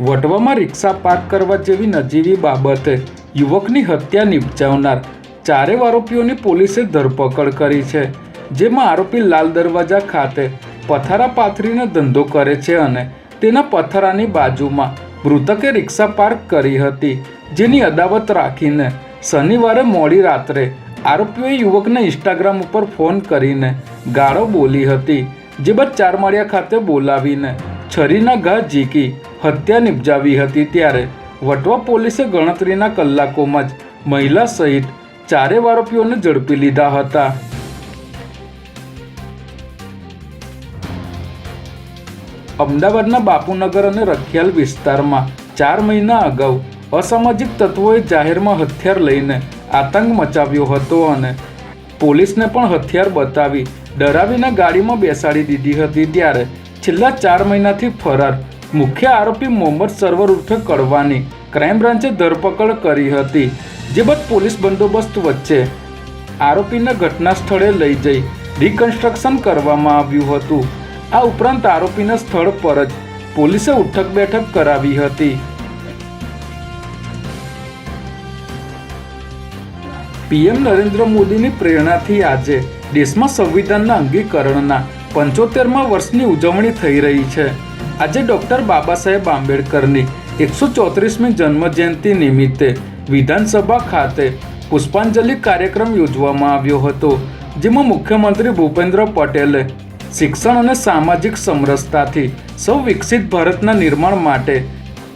વટવામાં રિક્ષા park કરવા જેવી નજીવી બાબતે યુવકની હત્યા નિપજાવનાર ચારે આરોપીઓની પોલીસે ધરપકડ કરી છે, જેમાં આરોપી લાલ દરવાજા ખાતે પથારા પાથરીને ધંધો કરે છે અને તેના પથારાની બાજુમાં મૃતકે રિક્ષા પાર્ક કરી હતી, જેની અદાવત રાખીને શનિવારે મોડી રાત્રે આરોપીઓએ યુવકને ઇન્સ્ટાગ્રામ ઉપર ફોન કરીને ગાળો બોલી હતી, જે બાદ ચારમાળિયા ખાતે બોલાવીને છરીના ઘા ઝીકી હત્યા નિપજાવી હતી ત્યારે વટવા પોલીસે ગણતરીના કલાકોમાં જ મહિલા સહિત ચારે આરોપીઓને ઝડપી લીધા હતા. અમદાવાદના બાપુનગર અને રખિયાલ વિસ્તારમાં ચાર મહિના અગાઉ અસામાજિક તત્વોએ જાહેરમાં હથિયાર લઈને આતંક મચાવ્યો હતો અને પોલીસને પણ હથિયાર બતાવી ડરાવીને ગાડીમાં બેસાડી દીધી હતી ત્યારે છેલ્લા ચાર મહિનાથી ફરાર. મુખ્ય આરોપી મોહમ્મદ સરવર ઉર્ફે કડવાની ક્રાઇમ બ્રાન્ચે ધરપકડ કરી હતી. જે બાદ પોલીસ બંદોબસ્ત વચ્ચે આરોપીને ઘટના સ્થળે લઈ જઈ રિકન્સ્ટ્રક્શન કરવામાં આવ્યું હતું. આ ઉપરાંત આરોપીને સ્થળ પર જ પોલીસે ઉઠક બેઠક કરાવી હતી. પીએમ નરેન્દ્ર મોદીની પ્રેરણાથી આજે દેશમાં સંવિધાનના અંગીકરણના પંચોતેરમાં વર્ષની ઉજવણી થઈ રહી છે. આજે ડૉક્ટર બાબા સાહેબ આંબેડકરની એકસો ચોત્રીસમી જન્મજયંતિ નિમિત્તે વિધાનસભા ખાતે પુષ્પાંજલિ કાર્યક્રમ યોજવામાં આવ્યો હતો, જેમાં મુખ્યમંત્રી ભૂપેન્દ્ર પટેલે શિક્ષણ અને સામાજિક સમરસતાથી સૌ વિકસિત ભારતના નિર્માણ માટે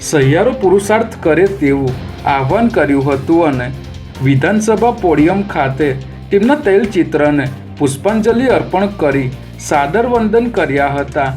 સહિયારો પુરુષાર્થ કરે તેવું આહ્વાન કર્યું હતું અને વિધાનસભા પોડિયમ ખાતે તેમના તૈલચિત્રને પુષ્પાંજલિ અર્પણ કરી સાદર વંદન કર્યા હતા.